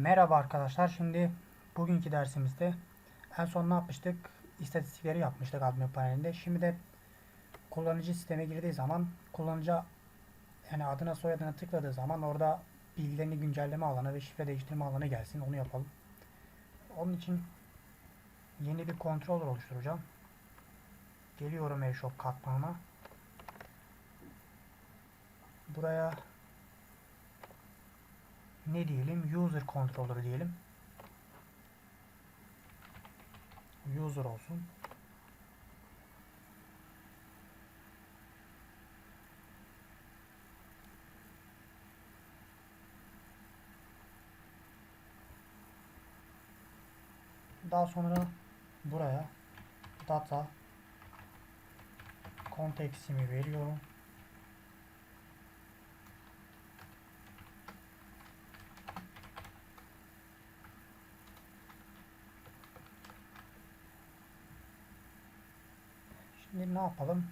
Merhaba arkadaşlar. Şimdi bugünkü dersimizde en son ne yapmıştık? İstatistikleri yapmıştık admin panelinde. Şimdi de kullanıcı sisteme girdiği zaman kullanıcı yani adına soyadına tıkladığı zaman orada bilgilerini güncelleme alanı ve şifre değiştirme alanı gelsin. Onu yapalım. Onun için yeni bir controller oluşturacağım. Geliyorum eShop katmanına. Buraya ne diyelim? User controller diyelim. User olsun. Daha sonra buraya data konteksimi veriyorum. Şimdi ne yapalım?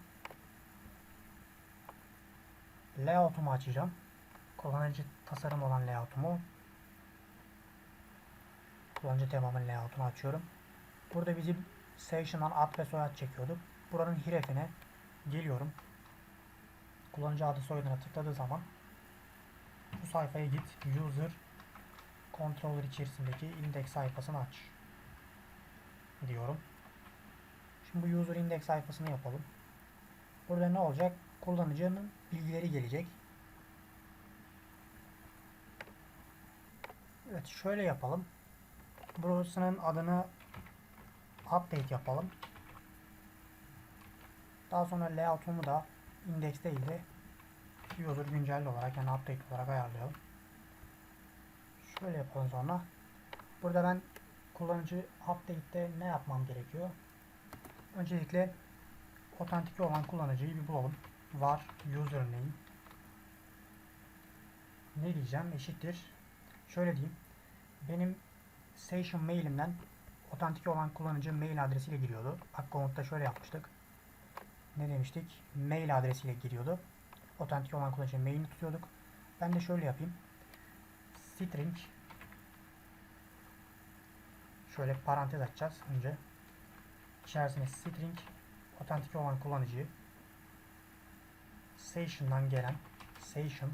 Layout'umu açacağım. Kullanıcı tasarım olan layout'umu. Kullanıcı temamın layout'unu açıyorum. Burada bizim Station'dan ad ve soyad çekiyorduk. Buranın hirefine geliyorum. Kullanıcı adı soyadına tıkladığı zaman bu sayfaya git. User controller içerisindeki index sayfasını aç diyorum. Şimdi bu user index sayfasını yapalım. Burada ne olacak? Kullanıcının bilgileri gelecek. Evet şöyle yapalım. Burasının adını update yapalım. Daha sonra layout'umu da index değil de user güncel olarak yani update olarak ayarlayalım. Şöyle yapalım sonra. Burada ben kullanıcı update'te ne yapmam gerekiyor? Öncelikle otantik olan kullanıcıyı bir bulalım. Var username ne diyeceğim eşittir. Şöyle diyeyim. Benim session mailimden otantik olan kullanıcı mail adresiyle giriyordu. Bak komutta şöyle yapmıştık. Ne demiştik? Mail adresiyle giriyordu. Otantik olan kullanıcı mailini tutuyorduk. Ben de şöyle yapayım. String şöyle parantez açacağız önce içerisine string otantik olan kullanıcıyı session'dan gelen session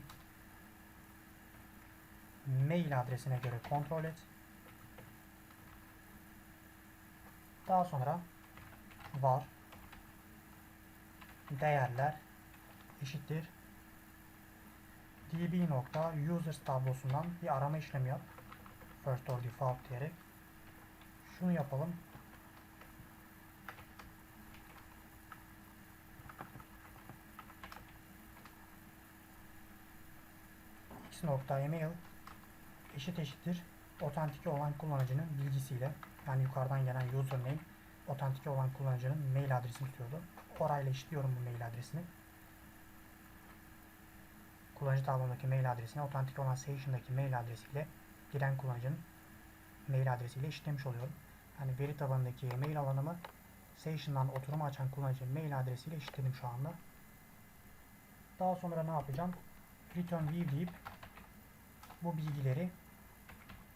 mail adresine göre kontrol et. Daha sonra var değerler eşittir db nokta users tablosundan bir arama işlemi yap. First or default diyerek. Şunu yapalım. x.email eşit eşittir otantike olan kullanıcının bilgisiyle yani yukarıdan gelen username otantike olan kullanıcının mail adresini tutuyordu. Orayla eşitliyorum bu mail adresini. Kullanıcı tablomdaki mail adresine otantik olan session'daki mail adresiyle giren kullanıcının mail adresiyle eşitlemiş oluyorum. Yani veri tabanındaki mail alanımı Session'dan oturumu açan kullanıcının mail adresiyle eşitledim şu anda. Daha sonra ne yapacağım? Return view deyip bu bilgileri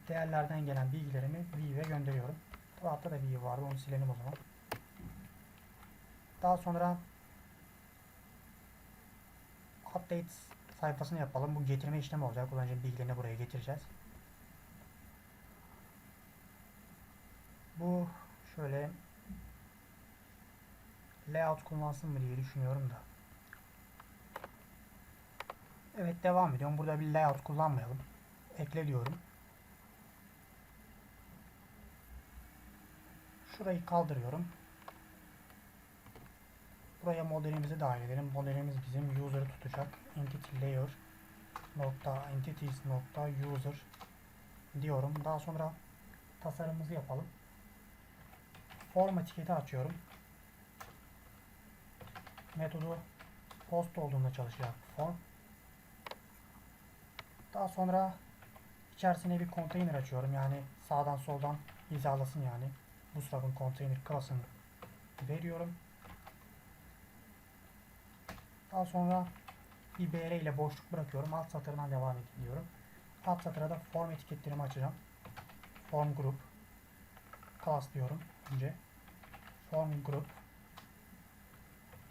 değerlerden gelen bilgilerimi view'e gönderiyorum. Altta da view vardı onu silelim o zaman. Daha sonra update sayfasını yapalım. Bu getirme işlemi olacak. Kullanıcının bilgilerini buraya getireceğiz. Bu şöyle layout kullansın mı diye düşünüyorum da. Evet devam ediyorum. Burada bir layout kullanmayalım. Ekle diyorum. Şurayı kaldırıyorum. Buraya modelimizi dahil edelim. Modelimiz bizim user'ı tutacak. Entity layer nokta entities nokta user diyorum. Daha sonra tasarımımızı yapalım. Form etiketi açıyorum. Metodu post olduğunda çalışacak form. Daha sonra içerisine bir konteyner açıyorum. Yani sağdan soldan hizalasın yani. Bootstrap'ın konteyner class'ını veriyorum. Daha sonra bir BR ile boşluk bırakıyorum. Alt satırından devam ediyorum. Alt satıra da form etiketlerimi açacağım. Form group. Class diyorum önce. Form group.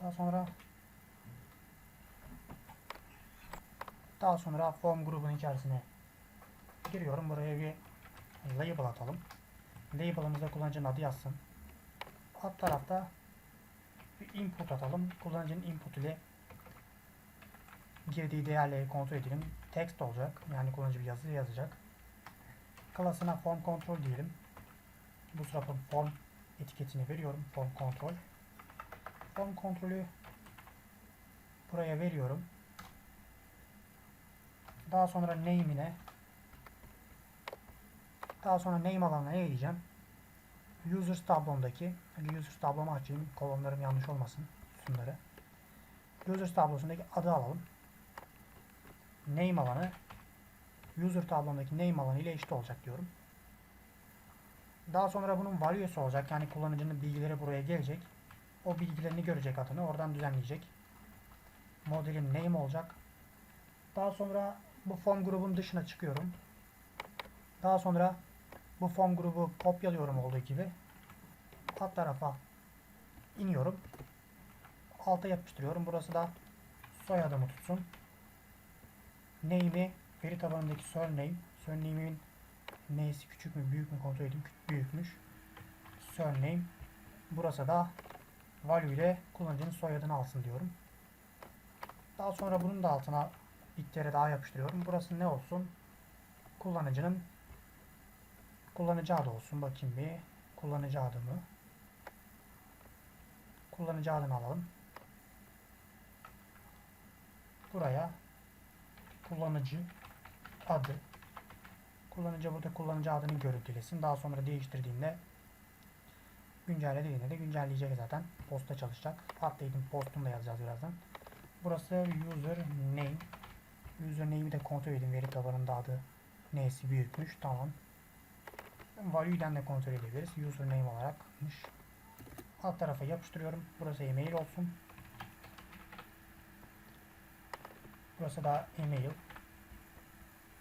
Daha sonra daha sonra form grubun içerisine giriyorum. Buraya bir label atalım. Label'ımızda kullanıcının adı yazsın. Alt tarafta bir input atalım. Kullanıcının input ile girdiği değerleri kontrol edelim. Text olacak. Yani kullanıcı bir yazı yazacak. Klasına form control diyelim. Bu sırada form etiketini veriyorum. Form control. Form kontrolü buraya veriyorum. Daha sonra name'ine daha sonra name alanına ne diyeceğim? Users tablomdaki önce users tablomu açayım. Kolonlarım yanlış olmasın. Sütunları. Users tablosundaki adı alalım. Name alanı user tablomdaki name alanı ile eşit olacak diyorum. Daha sonra bunun value'si olacak. Yani kullanıcının bilgileri buraya gelecek. O bilgilerini görecek adını. Oradan düzenleyecek. Modelin name olacak. Daha sonra bu form grubun dışına çıkıyorum. Daha sonra bu form grubu kopyalıyorum olduğu gibi. Alt tarafa iniyorum. Alta yapıştırıyorum. Burası da soyadımı tutsun. Name'i veri tabanındaki surname. Surname'in neyse küçük mü büyük mü kontrol edeyim. Büyükmüş. Surname. Burası da value ile kullanıcının soyadını alsın diyorum. Daha sonra bunun da altına bir kere daha yapıştırıyorum. Burası ne olsun? Kullanıcının kullanıcı adı olsun. Bakayım bir. Kullanıcı adı mı? Kullanıcı adını alalım. Buraya kullanıcı adı kullanıcı burada kullanıcı adını görüntülesin. Daha sonra değiştirdiğinde güncelle dediğinde de güncelleyecek zaten. Posta çalışacak. Update'in postunu da yazacağız birazdan. Burası user name. User name'i de kontrol edin. Veri tabanında adı neyse büyükmüş. Tamam. Value'den de kontrol edebiliriz. User name olarakmış. Alt tarafa yapıştırıyorum. Burası email olsun. Burası da email.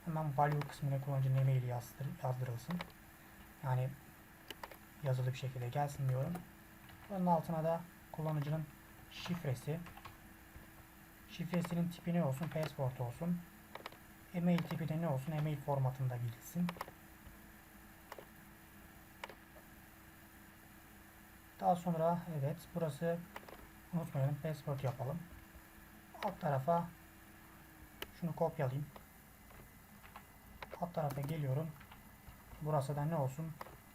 Hemen value kısmına kullanıcının emaili yazdır, yazdırılsın. Yani yazılı bir şekilde gelsin diyorum. Bunun altına da kullanıcının şifresi. Şifresinin tipi ne olsun? Password olsun. Email tipi de ne olsun? Email formatında bilsin. Daha sonra evet burası unutmayalım password yapalım. Alt tarafa şunu kopyalayayım. Alt tarafa geliyorum. Burası da ne olsun?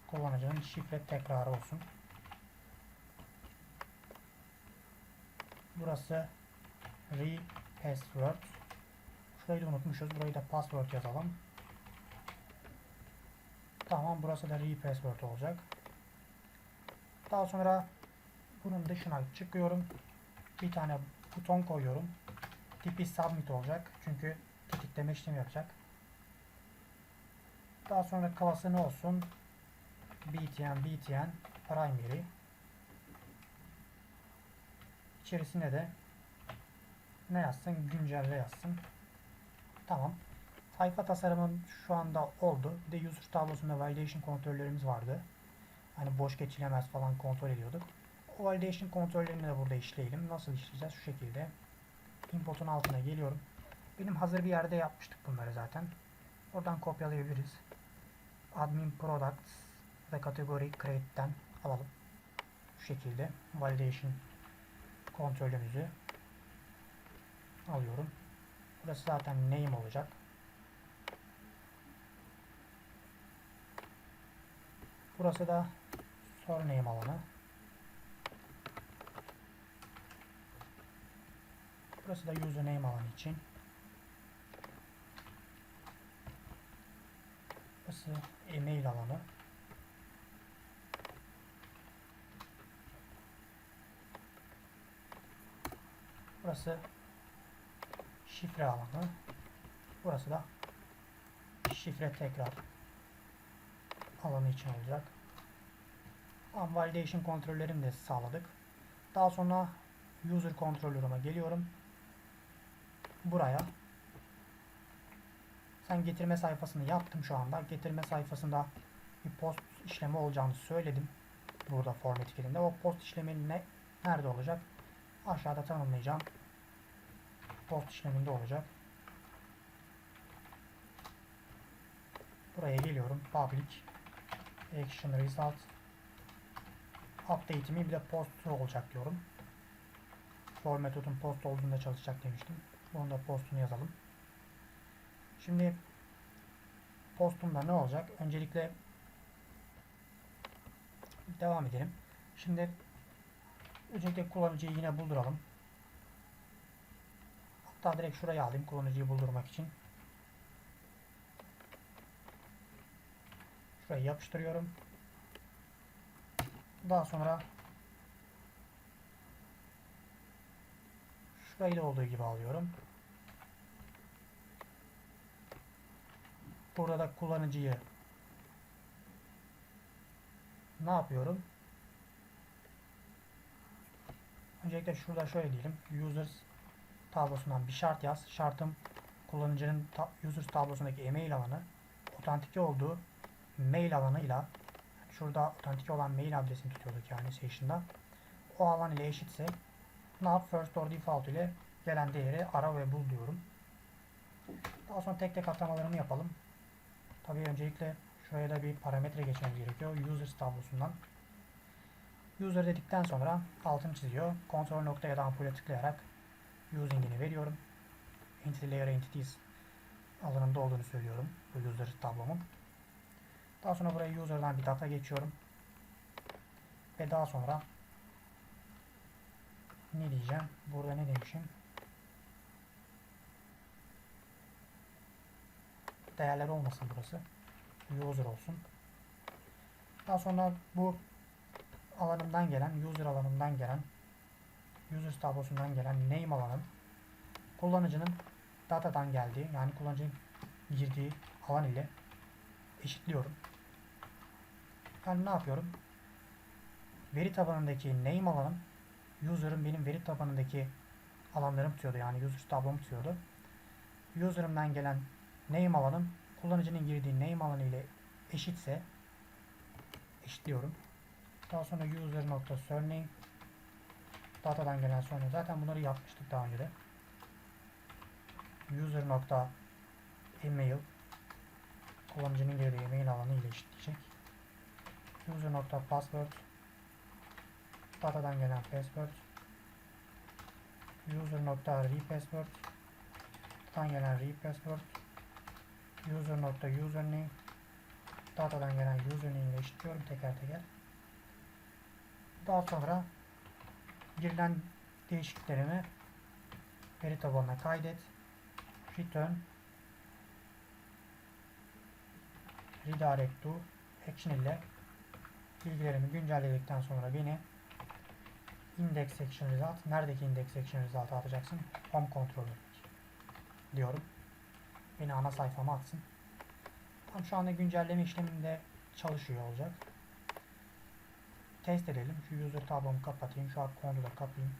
Kullanıcının şifre tekrarı olsun. Burası repassword. Şurayı da unutmuşuz. Burayı da password yazalım. Tamam burası da repassword olacak. Daha sonra bunun dışına çıkıyorum. Bir tane buton koyuyorum. Tipi submit olacak. Çünkü tetikleme işlemi yapacak. Daha sonra class'ı ne olsun? btn btn primary içerisine de ne yazsın? Güncelle yazsın. Tamam. Sayfa tasarımın şu anda oldu. Bir de user tablosunda validation kontrollerimiz vardı. Hani boş geçilemez falan kontrol ediyorduk. O validation kontrollerini de burada işleyelim. Nasıl işleyeceğiz? Şu şekilde. Input'un altına geliyorum. Benim hazır bir yerde yapmıştık bunları zaten. Oradan kopyalayabiliriz. Admin Products ve kategori Create'den alalım. Şu şekilde validation kontrolümüzü alıyorum. Burası zaten name olacak. Burası da surname alanı. Burası da username alanı için. Burası email alanı. Burası şifre alanı. Burası da şifre tekrar alanı için olacak. Validation kontrollerini de sağladık. Daha sonra user controller'ıma geliyorum. Buraya Ben getirme sayfasını yaptım şu anda. Getirme sayfasında bir post işlemi olacağını söyledim. Burada form etiketinde. O post işlemi ne, nerede olacak? Aşağıda tanımlayacağım. Post işleminde olacak. Buraya geliyorum. Public Action Result Update'imi bir de post olacak diyorum. For metodun post olduğunda çalışacak demiştim. Bunu da postunu yazalım. Şimdi postumda ne olacak? Öncelikle devam edelim. Şimdi öncelikle kullanıcıyı yine bulduralım. Hatta direkt şuraya alayım kullanıcıyı buldurmak için. Şuraya yapıştırıyorum. Daha sonra şurayı da olduğu gibi alıyorum. Burada da kullanıcıyı ne yapıyorum? Öncelikle şurada şöyle diyelim. Users tablosundan bir şart yaz. Şartım kullanıcının ta users tablosundaki e-mail alanı otantike olduğu mail alanıyla şurada otantike olan mail adresini tutuyorduk yani session'da. O alan ile eşitse ne? First or default ile gelen değeri ara ve bul diyorum. Daha sonra tek tek atlamalarını yapalım. Tabii öncelikle şuraya da bir parametre geçmemiz gerekiyor. Users tablosundan. User dedikten sonra altını çiziyor. Kontrol nokta ya da ampule tıklayarak using'ini veriyorum. Entity layer entities alanında olduğunu söylüyorum. Bu user tablomun. Daha sonra buraya user'dan bir data geçiyorum. Ve daha sonra ne diyeceğim? Burada ne demişim? Değerler olmasın burası. User olsun. Daha sonra bu alanımdan gelen, user alanımdan gelen, user tablosundan gelen name alanım kullanıcının datadan geldiği yani kullanıcının girdiği alan ile eşitliyorum. Yani ne yapıyorum? Veri tabanındaki name alanım user'ın benim veri tabanındaki alanlarım tutuyordu. Yani user tablomu tutuyordu. User'ımdan gelen name alanım kullanıcının girdiği name alanı ile eşitse eşitliyorum. Daha sonra user nokta surname datadan gelen sonra zaten bunları yapmıştık daha önce de. User nokta email kullanıcının girdiği email alanı ile eşitleyecek. User nokta password. Datadan gelen password. User nokta repassword datadan gelen repassword user nokta username. Datadan gelen username ile eşitliyorum teker teker. Daha sonra girilen değişikliklerimi veri tabanına kaydet. Return. Redirect to. Action ile bilgilerimi güncelledikten sonra beni index section result neredeki index section result atacaksın? Home controller diyorum. Beni ana sayfama atsın. Tam şu anda güncelleme işleminde çalışıyor olacak. Test edelim. Şu user tablomu kapatayım. Şu akontu da kapayım.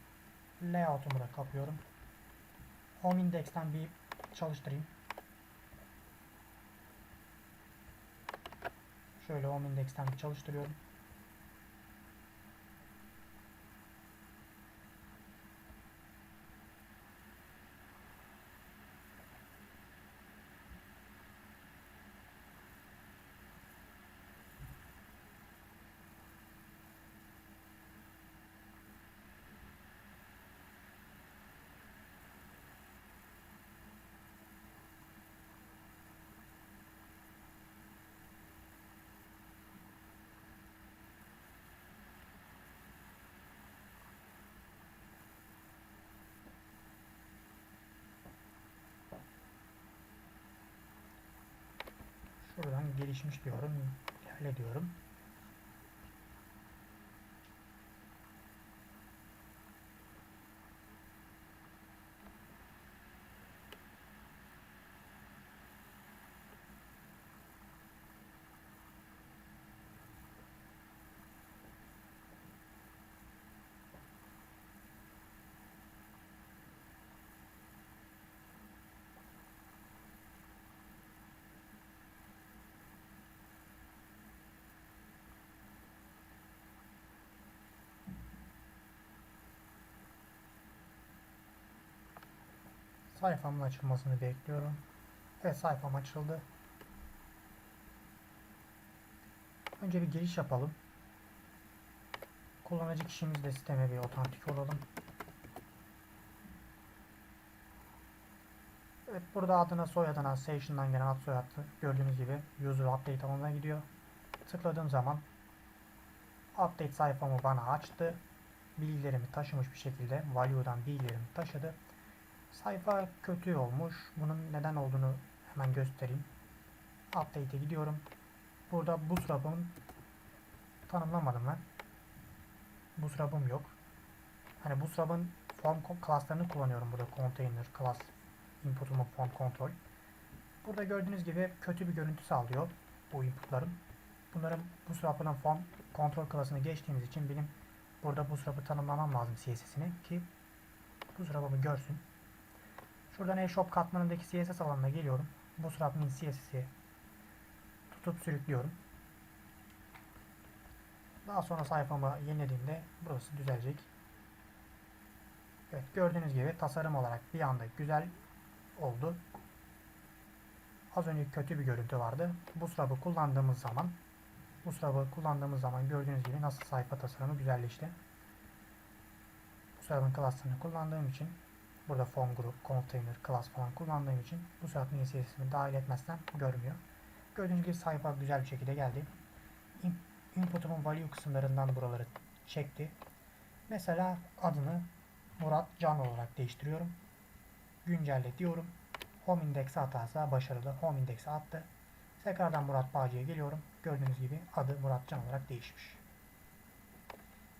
Layout'umu da kapıyorum. Home index'ten bir çalıştırayım. Şöyle home index'ten bir çalıştırıyorum. Gelişmiş diyorum. İlerle diyorum. Sayfamın açılmasını bekliyorum. Evet sayfam açıldı. Önce bir giriş yapalım. Kullanıcı kişimizle sisteme bir otantik olalım. Evet burada adına soyadına Station'dan gelen ad soyadı gördüğünüz gibi user update alanına gidiyor. Tıkladığım zaman update sayfamı bana açtı. Bilgilerimi taşımış bir şekilde value'dan bilgilerimi taşıdı. Sayfa kötü olmuş. Bunun neden olduğunu hemen göstereyim. Update'e gidiyorum. Burada bootstrap'ın tanımlamadım ben. Bootstrap'ım yok. Hani bootstrap'ın form class'larını kullanıyorum burada. Container, class, input'umu form control. Burada gördüğünüz gibi kötü bir görüntü sağlıyor bu input'larım. Bunların bootstrap'ın form control class'ını geçtiğimiz için benim burada bootstrap'ı tanımlamam lazım CSS'ini ki bootstrap'ımı görsün. Şuradan eShop katmanındaki CSS alanına geliyorum. Bootstrap'ın CSS'i tutup sürüklüyorum. Daha sonra sayfamı yenilediğimde burası düzelecek. Evet gördüğünüz gibi tasarım olarak bir anda güzel oldu. Az önce kötü bir görüntü vardı. Bootstrap'ı kullandığımız zaman Bootstrap'ı kullandığımız zaman gördüğünüz gibi nasıl sayfa tasarımı güzelleşti. Bootstrap'ın class'ını kullandığım için burada form group, container, class falan kullandığım için Bootstrap'ın CSS'ini dahil etmezsem görmüyor. Gördüğünüz gibi sayfa güzel bir şekilde geldi. In- Input'umun value kısımlarından buraları çekti. Mesela adını Murat Can olarak değiştiriyorum. Güncelle diyorum. Home index atarsa başarılı. Home index attı. Tekrardan Murat Bağcı'ya geliyorum. Gördüğünüz gibi adı Murat Can olarak değişmiş.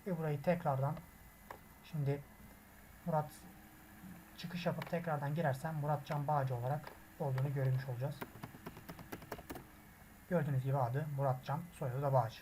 Ve burayı tekrardan şimdi Murat çıkış yapıp tekrardan girersem Murat Can Bağcı olarak olduğunu görmüş olacağız. Gördüğünüz gibi adı Murat Can, soyadı da Bağcı.